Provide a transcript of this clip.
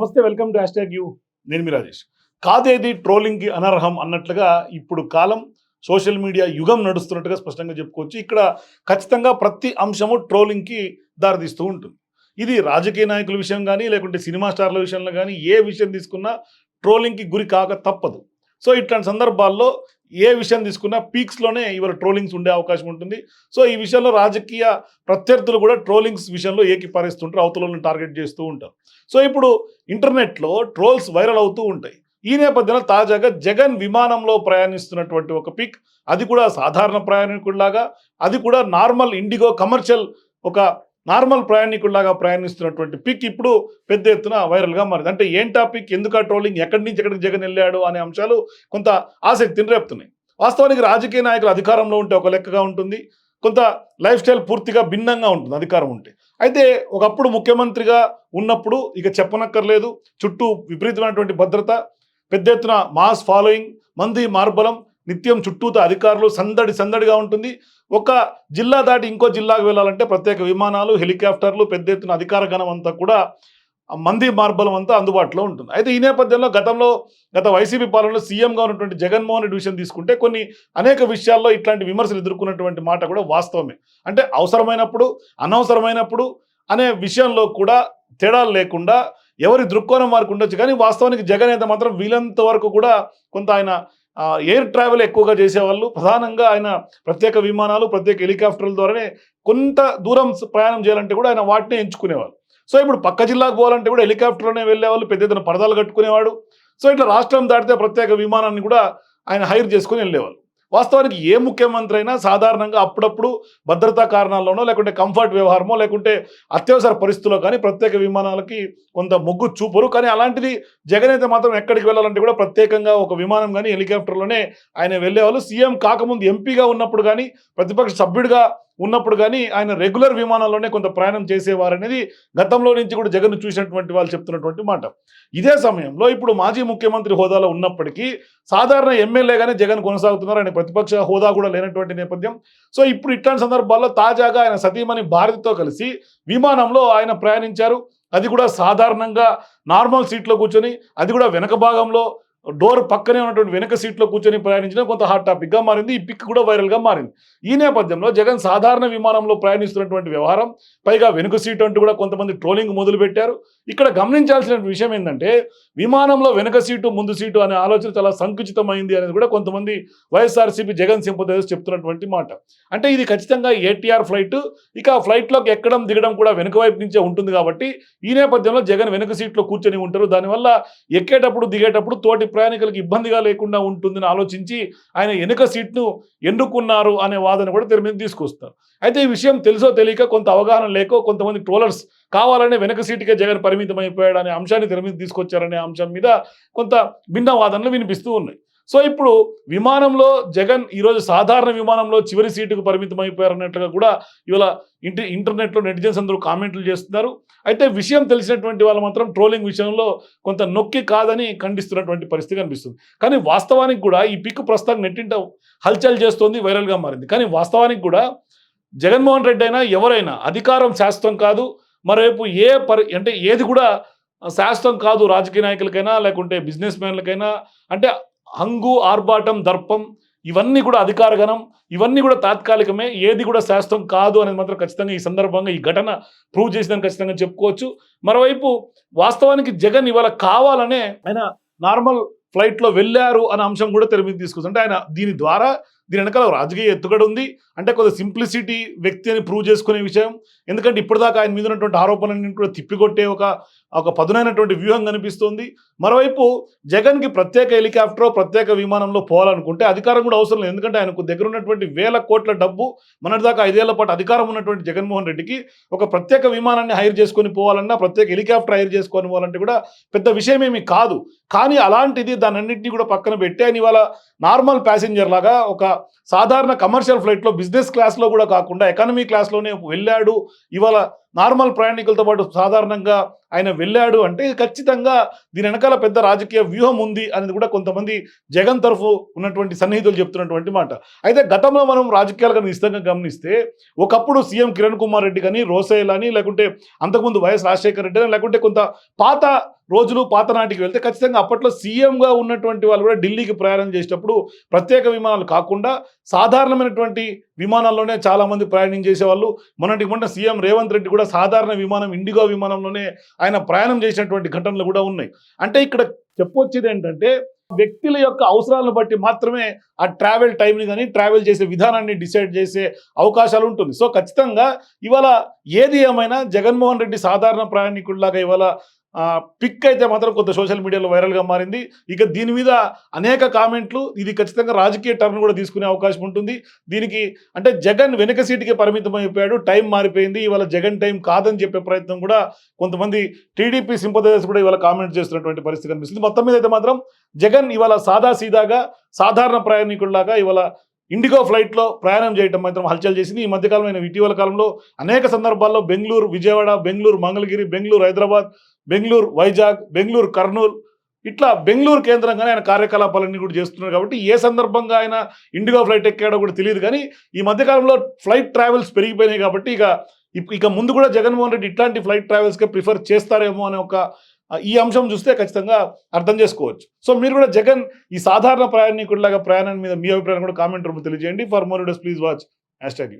నమస్తే welcome to hash you. నేను మీ రాజేష్. కాదేది ట్రోలింగ్కి అనర్హం అన్నట్లుగా ఇప్పుడు కాలం సోషల్ మీడియా యుగం నడుస్తున్నట్టుగా స్పష్టంగా చెప్పుకోవచ్చు. ఇక్కడ ఖచ్చితంగా ప్రతి అంశము ట్రోలింగ్కి దారితీస్తూ ఉంటుంది. ఇది రాజకీయ నాయకుల విషయం కానీ లేకుంటే సినిమా స్టార్ల విషయంలో కానీ ఏ విషయం తీసుకున్నా ట్రోలింగ్కి గురి కాక తప్పదు. సో ఇట్లాంటి సందర్భాల్లో ఏ విషయం తీసుకున్నా పీక్స్లోనే ఇవాళ ట్రోలింగ్స్ ఉండే అవకాశం ఉంటుంది. సో ఈ విషయంలో రాజకీయ ప్రత్యర్థులు కూడా ట్రోలింగ్స్ విషయంలో ఏకిపారేస్తుంటారు అవతలను టార్గెట్ చేస్తూ ఉంటారు. సో ఇప్పుడు ఇంటర్నెట్లో ట్రోల్స్ వైరల్ అవుతూ ఉంటాయి. ఈ నేపథ్యంలో తాజాగా జగన్ విమానంలో ప్రయాణిస్తున్నటువంటి ఒక పిక్ అది కూడా సాధారణ ప్రయాణికుడిలాగా అది కూడా నార్మల్ ఇండిగో కమర్షియల్ ఒక నార్మల్ ప్రయాణికుడిలాగా ప్రయాణిస్తున్నటువంటి పిక్ ఇప్పుడు పెద్ద ఎత్తున వైరల్గా మారింది. అంటే ఏం టాపిక్ ఎందుకు ఆ ట్రోలింగ్? ఎక్కడి నుంచి ఎక్కడికి జగన్ వెళ్ళాడు అనే అంశాలు కొంత ఆసక్తిని రేపుతున్నాయి. వాస్తవానికి రాజకీయ నాయకులు అధికారంలో ఉంటే ఒక లెక్కగా ఉంటుంది. కొంత లైఫ్ స్టైల్ పూర్తిగా భిన్నంగా ఉంటుంది అధికారం ఉంటే. అయితే ఒకప్పుడు ముఖ్యమంత్రిగా ఉన్నప్పుడు ఇక చెప్పనక్కర్లేదు చుట్టూ విపరీతమైనటువంటి భద్రత పెద్ద ఎత్తున మాస్ ఫాలోయింగ్ మంది మార్బలం నిత్యం చుట్టూతో అధికారులు సందడి సందడిగా ఉంటుంది. ఒక జిల్లా దాటి ఇంకో జిల్లాకు వెళ్ళాలంటే ప్రత్యేక విమానాలు హెలికాప్టర్లు పెద్ద ఎత్తున అధికార గణం అంతా కూడా మంది మార్బలం అంతా అందుబాటులో ఉంటుంది. అయితే ఈ నేపథ్యంలో గతంలో గత వైసీపీ పాలనలో సీఎంగా ఉన్నటువంటి జగన్మోహన్ రెడ్డి విషయం తీసుకుంటే కొన్ని అనేక విషయాల్లో ఇట్లాంటి విమర్శలు ఎదుర్కొన్నటువంటి మాట కూడా వాస్తవమే. అంటే అవసరమైనప్పుడు అనవసరమైనప్పుడు అనే విషయంలో కూడా తేడాలు లేకుండా ఎవరి దృక్కోణం వారికి ఉండొచ్చు. కానీ వాస్తవానికి జగన్ అయితే మాత్రం వీలంత వరకు కూడా కొంత ఆయన ఎయిర్ ట్రావెల్ ఎక్కువగా చేసేవాళ్ళు. ప్రధానంగా ఆయన ప్రత్యేక విమానాలు ప్రత్యేక హెలికాప్టర్ల ద్వారానే కొంత దూరం ప్రయాణం చేయాలంటే కూడా ఆయన వాటినే ఎంచుకునేవాళ్ళు. సో ఇప్పుడు పక్క జిల్లాకు పోవాలంటే కూడా హెలికాప్టర్లోనే వెళ్ళేవాళ్ళు పెద్ద ఎత్తున పరదాలు కట్టుకునేవాడు. సో ఇట్లా రాష్ట్రం దాటితే ప్రత్యేక విమానాన్ని కూడా ఆయన హైర్ చేసుకుని వెళ్ళేవాళ్ళు. వాస్తవానికి ఏ ముఖ్యమంత్రి అయినా సాధారణంగా అప్పుడప్పుడు భద్రతా కారణాల్లోనో లేకుంటే కంఫర్ట్ వ్యవహారమో లేకుంటే అత్యవసర పరిస్థితుల్లో కానీ ప్రత్యేక విమానాలకి కొంత మొగ్గు చూపరు. కానీ అలాంటిది జగన్ అయితే మాత్రం ఎక్కడికి వెళ్ళాలంటే కూడా ప్రత్యేకంగా ఒక విమానం కానీ హెలికాప్టర్లోనే ఆయన వెళ్ళేవాళ్ళు. సీఎం కాకముందు ఎంపీగా ఉన్నప్పుడు కానీ ప్రతిపక్ష సభ్యుడిగా ఉన్నప్పుడు కానీ ఆయన రెగ్యులర్ విమానాల్లోనే కొంత ప్రయాణం చేసేవారనేది గతంలో నుంచి కూడా జగన్ చూసినటువంటి వాళ్ళు చెప్తున్నటువంటి మాట. ఇదే సమయంలో ఇప్పుడు మాజీ ముఖ్యమంత్రి హోదాలో ఉన్నప్పటికీ సాధారణ ఎమ్మెల్యేగానే జగన్ కొనసాగుతున్నారు. ఆయన ప్రతిపక్ష హోదా కూడా లేనటువంటి నేపథ్యం. సో ఇప్పుడు ఇట్లాంటి సందర్భాల్లో తాజాగా ఆయన సతీమణి భారతితో కలిసి విమానంలో ఆయన ప్రయాణించారు. అది కూడా సాధారణంగా నార్మల్ సీట్లో కూర్చొని అది కూడా వెనక భాగంలో డోర్ పక్కనే ఉన్నటువంటి వెనక సీట్లో కూర్చొని ప్రయాణించడం కొంత హాట్ టాపిక్గా మారింది. ఈ పిక్ కూడా వైరల్గా మారింది. ఈ నేపథ్యంలో జగన్ సాధారణ విమానంలో ప్రయాణిస్తున్నటువంటి వ్యవహారం పైగా వెనుక సీటు అంటూ కూడా కొంతమంది ట్రోలింగ్ మొదలుపెట్టారు. ఇక్కడ గమనించాల్సిన విషయం ఏంటంటే విమానంలో వెనక సీటు ముందు సీటు అనే ఆలోచన చాలా సంకుచితమైంది అనేది కూడా కొంతమంది వైఎస్ఆర్సీపీ జగన్ సింపదైజర్స్ చెప్తున్నటువంటి మాట. అంటే ఇది ఖచ్చితంగా ఏటీఆర్ ఫ్లైట్. ఇక ఆ ఫ్లైట్లోకి ఎక్కడం దిగడం కూడా వెనుక వైపు నుంచే ఉంటుంది కాబట్టి ఈ నేపథ్యంలో జగన్ వెనుక సీట్లో కూర్చొని ఉంటారు. దానివల్ల ఎక్కేటప్పుడు దిగేటప్పుడు తోటి ప్రయాణికులకు ఇబ్బందిగా లేకుండా ఉంటుందని ఆలోచించి ఆయన వెనుక సీట్ను ఎన్నుకున్నారు అనే వాదన కూడా తెర మీద తీసుకొస్తారు అయితే ఈ విషయం తెలుసో తెలియక కొంత అవగాహన లేకో కొంతమంది ట్రోలర్స్ కావాలనే వెనక సీటుకే జగన్ పరిమితం అయిపోయాడు అనే అంశాన్ని తెర మీద తీసుకొచ్చారనే అంశం మీద కొంత భిన్న వాదనలు వినిపిస్తూ ఉన్నాయి. సో ఇప్పుడు విమానంలో జగన్ ఈరోజు సాధారణ విమానంలో చివరి సీటుకు పరిమితం అయిపోయారన్నట్టుగా కూడా ఇవాళ ఇంటి ఇంటర్నెట్లో నెటిజన్స్ అందరూ కామెంట్లు చేస్తున్నారు. అయితే విషయం తెలిసినటువంటి వాళ్ళు మాత్రం ట్రోలింగ్ విషయంలో కొంత నొక్కి కాదని ఖండిస్తున్నటువంటి పరిస్థితి కనిపిస్తుంది. కానీ వాస్తవానికి కూడా ఈ పిక్ ప్రస్తుతం నెట్టింట హల్చల్ చేస్తోంది వైరల్గా మారింది. కానీ వాస్తవానికి కూడా జగన్మోహన్ రెడ్డి అయినా ఎవరైనా అధికారం శాశ్వతం కాదు మరోవైపు ఏ పరి అంటే ఏది కూడా శాస్త్రం కాదు రాజకీయ నాయకులకైనా లేకుంటే బిజినెస్ మ్యాన్లకైనా అంటే హంగు ఆర్భాటం దర్పం ఇవన్నీ కూడా అధికారగణం ఇవన్నీ కూడా తాత్కాలికమే ఏది కూడా శాస్త్రం కాదు అనేది మాత్రం ఖచ్చితంగా ఈ సందర్భంగా ఈ ఘటన ప్రూవ్ చేసిందని ఖచ్చితంగా చెప్పుకోవచ్చు. మరోవైపు వాస్తవానికి జగన్ ఇవాళ కావాలనే ఆయన నార్మల్ ఫ్లైట్లో వెళ్ళారు అనే అంశం కూడా తెర మీద తీసుకొచ్చు అంటే ఆయన దీని ద్వారా దీని వెనకాల రాజకీయ ఎత్తుగడ ఉంది. అంటే కొంత సింప్లిసిటీ వ్యక్తి అని ప్రూవ్ చేసుకునే విషయం. ఎందుకంటే ఇప్పటిదాకా ఆయన మీద ఉన్నటువంటి ఆరోపణలన్నీ కూడా తిప్పికొట్టే ఒక ఒక పదునైనటువంటి వ్యూహం కనిపిస్తుంది. మరోవైపు జగన్కి ప్రత్యేక హెలికాప్టర్ ప్రత్యేక విమానంలో పోవాలనుకుంటే అధికారం కూడా అవసరం లేదు. ఎందుకంటే ఆయనకు దగ్గర ఉన్నటువంటి వేల కోట్ల డబ్బు మొన్నటిదాకా ఐదేళ్ళ పాటు అధికారం ఉన్నటువంటి జగన్మోహన్ రెడ్డికి ఒక ప్రత్యేక విమానాన్ని హైర్ చేసుకొని పోవాలన్నా ప్రత్యేక హెలికాప్టర్ హైర్ చేసుకొని పోవాలంటే కూడా పెద్ద విషయమేమీ కాదు. కానీ అలాంటిది దాని అన్నింటినీ కూడా పక్కన పెట్టి ఆయన ఇవాళ నార్మల్ ప్యాసింజర్ లాగా ఒక సాధారణ కమర్షియల్ ఫ్లైట్లో బిజినెస్ క్లాస్లో కూడా కాకుండా ఎకానమీ క్లాస్లోనే వెళ్ళాడు. ఇవాళ నార్మల్ ప్రయాణికులతో పాటు సాధారణంగా ఆయన వెళ్ళాడు అంటే ఖచ్చితంగా దీని వెనకాల పెద్ద రాజకీయ వ్యూహం ఉంది అనేది కూడా కొంతమంది జగన్ తరఫు ఉన్నటువంటి సన్నిహితులు చెప్తున్నటువంటి మాట. అయితే గతంలో మనం రాజకీయాలు రాజకీయాలుగా ఇష్టంగా గమనిస్తే ఒకప్పుడు సీఎం కిరణ్ కుమార్ రెడ్డి కానీ రోసయ్యలు అని లేకుంటే అంతకుముందు వైఎస్ రాజశేఖర రెడ్డి అని లేకుంటే కొంత పాత రోజులు పాత నాటికి వెళ్తే ఖచ్చితంగా అప్పట్లో సీఎంగా ఉన్నటువంటి వాళ్ళు కూడా ఢిల్లీకి ప్రయాణం చేసేటప్పుడు ప్రత్యేక విమానాలు కాకుండా సాధారణమైనటువంటి విమానాల్లోనే చాలా మంది ప్రయాణం చేసేవాళ్ళు. మొన్నటి మొన్న సీఎం రేవంత్ రెడ్డి కూడా సాధారణ విమానం ఇండిగో విమానంలోనే ఆయన ప్రయాణం చేసినటువంటి ఘటనలు కూడా ఉన్నాయి. అంటే ఇక్కడ చెప్పొచ్చేది ఏంటంటే వ్యక్తుల యొక్క అవసరాలను బట్టి మాత్రమే ఆ ట్రావెల్ టైంని కానీ ట్రావెల్ చేసే విధానాన్ని డిసైడ్ చేసే అవకాశాలు ఉంటుంది. సో ఖచ్చితంగా ఇవాళ ఏది ఏమైనా జగన్మోహన్ రెడ్డి సాధారణ ప్రయాణికుల్లాగా ఇవాళ పిక్ అయితే మాత్రం కొంత సోషల్ మీడియాలో వైరల్గా మారింది. ఇక దీని మీద అనేక కామెంట్లు ఇది ఖచ్చితంగా రాజకీయ టర్న్ కూడా తీసుకునే అవకాశం ఉంటుంది. దీనికి అంటే జగన్ వెనక సీటుకే పరిమితం అయిపోయాడు టైం మారిపోయింది. ఇవాళ జగన్ టైం కాదని చెప్పే ప్రయత్నం కూడా కొంతమంది టీడీపీ సింపదైజర్స్ కూడా ఇవాళ కామెంట్ చేస్తున్నటువంటి పరిస్థితి కనిపిస్తుంది. మొత్తం మీద అయితే మాత్రం జగన్ ఇవాళ సాదా సీదాగా సాధారణ ప్రయాణికుల్లాగా ఇవాళ ఇండిగో ఫ్లైట్లో ప్రయాణం చేయటం మాత్రం హల్చల్ చేసింది. ఈ మధ్యకాలమైన ఇటీవల కాలంలో అనేక సందర్భాల్లో బెంగళూరు విజయవాడ బెంగళూరు మంగళగిరి బెంగళూరు హైదరాబాద్ బెంగళూరు వైజాగ్ బెంగళూరు కర్నూలు ఇట్లా బెంగళూరు కేంద్రంగానే ఆయన కార్యకలాపాలన్నీ కూడా చేస్తున్నారు కాబట్టి ఏ సందర్భంగా ఆయన ఇండిగో ఫ్లైట్ ఎక్కాడో కూడా తెలియదు కానీ ఈ మధ్యకాలంలో ఫ్లైట్ ట్రావెల్స్ పెరిగిపోయినాయి కాబట్టి ఇక ఇక ముందు కూడా జగన్మోహన్ రెడ్డి ఇట్లాంటి ఫ్లైట్ ట్రావెల్స్కే ప్రిఫర్ చేస్తారేమో అనే ఒక ఈ అంశం చూస్తే ఖచ్చితంగా అర్థం చేసుకోవచ్చు. సో మీరు కూడా జగన్ ఈ సాధారణ ప్రయాణికుడిలాగా ప్రయాణం మీద మీ అభిప్రాయం కూడా కామెంట్ రూపంలో తెలియజేయండి. ఫర్ మోర్ డస్ ప్లీజ్ వాచ్ హ్యాష్ ట్యాగ్